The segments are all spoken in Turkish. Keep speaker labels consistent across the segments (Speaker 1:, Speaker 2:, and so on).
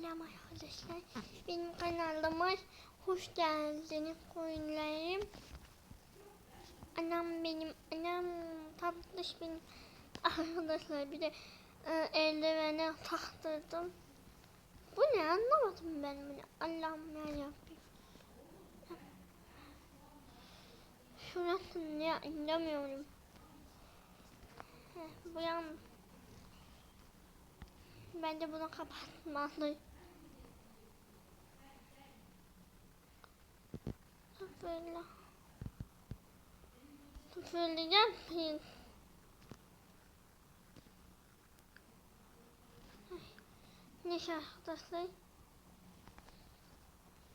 Speaker 1: Selam arkadaşlar. Benim kanalıma hoş geldiniz koyunlarım. Anam benim, anam tatlış benim. Arkadaşlar bir de e, eldivene taktırdım. Bu ne anlamadım ben bunu. Allah'ım yarabbim. Şurası ne anlamıyorum. Heh, bu yan Bence bunu kapatmalı. Böyle. Söyleyeceğim pil. Neyse arkadaşlar.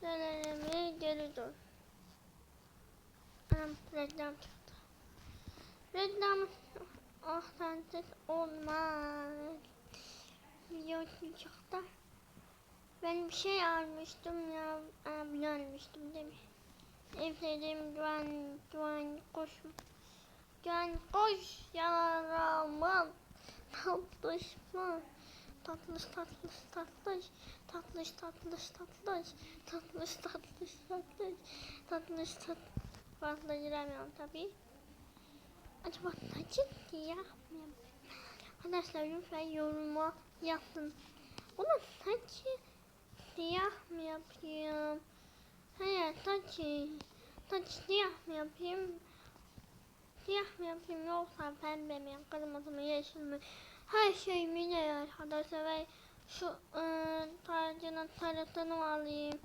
Speaker 1: Dönelim geri dur. Anam reklam çıktı. Reklam ahlaksız olmaz video çıktı. Ben bir şey almıştım ya. Abi almıştım değil mi? Efendim Doğan, Doğan koş. Doğan koş yaramam. Tatlışma. Tatlış tatlış tatlış. Tatlış tatlış tatlış. Tatlış tatlış tatlış. Tatlış tatlış. Fazla giremiyorum tabii. Acaba nasıl yapmayayım? Arkadaşlar lütfen yoruma yapın. Bunu saçı siyah mı yapayım? Hayır saçı. Saç siyah mı yapayım? Siyah mı yapayım yoksa pembe mi, kırmızı mı, yeşil mi? Her şey ne arkadaşlar ve şu ıı, tacının sarısını mı alayım?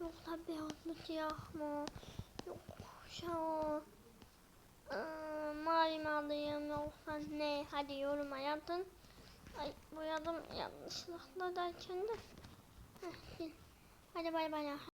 Speaker 1: Yoksa beyaz mı siyah mı? Yoksa ıı, mavi mi alayım yoksa ne? Hadi yoruma yazın. Ay boyadım yanlışlıkla derken de. Hadi bay bay.